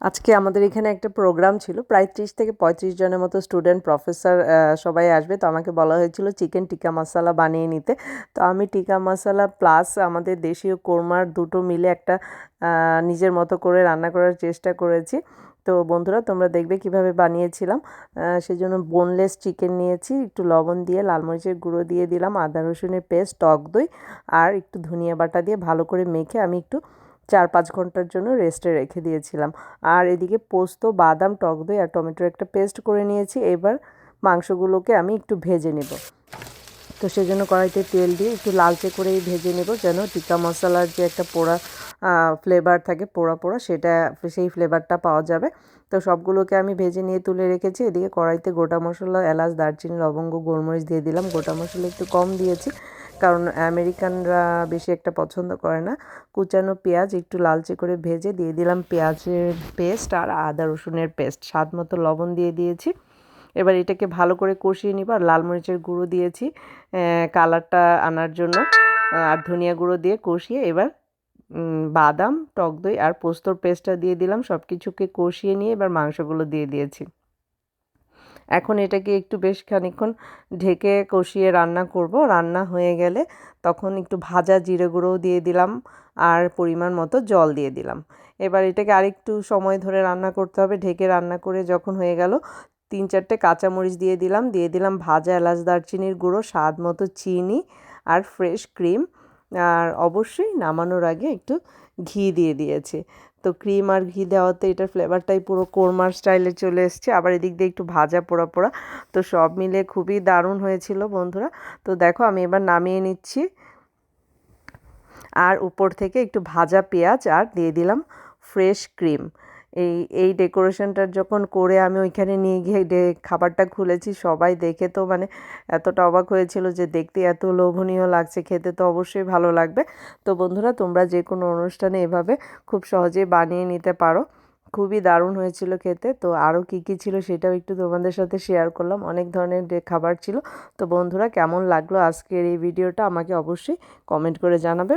আজকে আমাদের এখানে একটা প্রোগ্রাম ছিল, প্রায় ত্রিশ থেকে পঁয়ত্রিশ জনের মতো স্টুডেন্ট প্রফেসর সবাই আসবে। তো আমাকে বলা হয়েছিল চিকেন টিকা মশালা বানিয়ে নিতে। তো আমি টিকা মশালা প্লাস আমাদের দেশীয় কোরমার দুটো মিলে একটা নিজের মতো করে রান্না করার চেষ্টা করেছি। তো বন্ধুরা, তোমরা দেখবে কীভাবে বানিয়েছিলাম। সেজন্য বোনলেস চিকেন নিয়েছি, একটু লবণ দিয়ে, লাল মরিচের গুঁড়ো দিয়ে দিলাম, আদা রসুনের পেস্ট টক দই, আর একটু ধনিয়া বাটা দিয়ে ভালো করে মেখে আমি একটু চার পাঁচ ঘণ্টার জন্য রেস্টে রেখে দিয়েছিলাম। আর এদিকে পোস্ত, বাদাম, টক দই আর টমেটোর একটা পেস্ট করে নিয়েছি। এবার মাংসগুলোকে আমি একটু ভেজে নেব। তো সেজন্য কড়াইতে তেল দিয়ে একটু লালচে করেই ভেজে নেব যেন টিক্কা মশলার যে একটা পোড়া ফ্লেভার থাকে, পোড়া পোড়া সেটা, সেই ফ্লেভারটা পাওয়া যাবে। তো সবগুলোকে আমি ভেজে নিয়ে তুলে রেখেছি। এদিকে কড়াইতে গোটা মশলা, এলাচ, দারচিনি, লবঙ্গ, গোলমরিচ দিয়ে দিলাম। গোটা মশলা একটু কম দিয়েছি। কারণ আমেরিকানরা বেশি একটা পছন্দ করে না। কুচানো পেঁয়াজ একটু লালচে করে ভেজে দিয়ে দিলাম পেঁয়াজের পেস্ট আর আদা রসুনের পেস্ট। স্বাদ মতো লবণ দিয়ে দিয়েছি। এবার এটাকে ভালো করে কষিয়ে নিব আর লাল মরিচের গুঁড়ো দিয়েছি কালারটা আনার জন্য। আর ধনিয়া গুঁড়ো দিয়ে কষিয়ে এবার বাদাম, টক দই আর পোস্তর পেস্টটা দিয়ে দিলাম। সব কিছুকে কষিয়ে নিয়ে এবার মাংসগুলো দিয়ে দিয়েছি। এখন এটাকে একটু বেশ খানিক্ষণ ঢেকে কষিয়ে রান্না করব। রান্না হয়ে গেলে তখন একটু ভাজা জিরে গুঁড়োও দিয়ে দিলাম আর পরিমাণ মতো জল দিয়ে দিলাম। এবার এটাকে আরেকটু সময় ধরে রান্না করতে হবে। ঢেকে রান্না করে যখন হয়ে গেল তিন চারটে কাঁচামরিচ দিয়ে দিলাম। দিয়ে দিলাম ভাজা এলাচ দারচিনির গুঁড়ো, স্বাদ মতো চিনি আর ফ্রেশ ক্রিম। আর অবশ্যই নামানোর আগে একটু ঘি দিয়ে দিয়েছে। তো ক্রিম আর ঘি দেওয়াতে এটার ফ্লেভারটাই পুরো কোরমার স্টাইলে চলে এসছে। আবার এদিক দিয়ে একটু ভাজা পোড়া পোড়া। তো সব মিলে খুবই দারুণ হয়েছিল বন্ধুরা। তো দেখো আমি এবার নামিয়ে নিচ্ছি। আর উপর থেকে একটু ভাজা পেঁয়াজ আর দিয়ে দিলাম ফ্রেশ ক্রিম এই এই ডেকোরেশনটা যখন করে আমি ওইখানে নিয়ে গিয়ে খাবারটা খুলেছি, সবাই দেখে তো মানে এতটা অবাক হয়েছিল যে দেখতে এত লোভনীয় লাগছে, খেতে তো অবশ্যই ভালো লাগবে। তো বন্ধুরা, তোমরা যে কোনো অনুষ্ঠানে এভাবে খুব সহজেই বানিয়ে নিতে পারো। খুবই দারুণ হয়েছিল খেতে। তো আরও কী কী ছিল সেটাও একটু তোমাদের সাথে শেয়ার করলাম। অনেক ধরনের খাবার ছিল। তো বন্ধুরা, কেমন লাগল আজকের এই ভিডিওটা আমাকে অবশ্যই কমেন্ট করে জানাবে।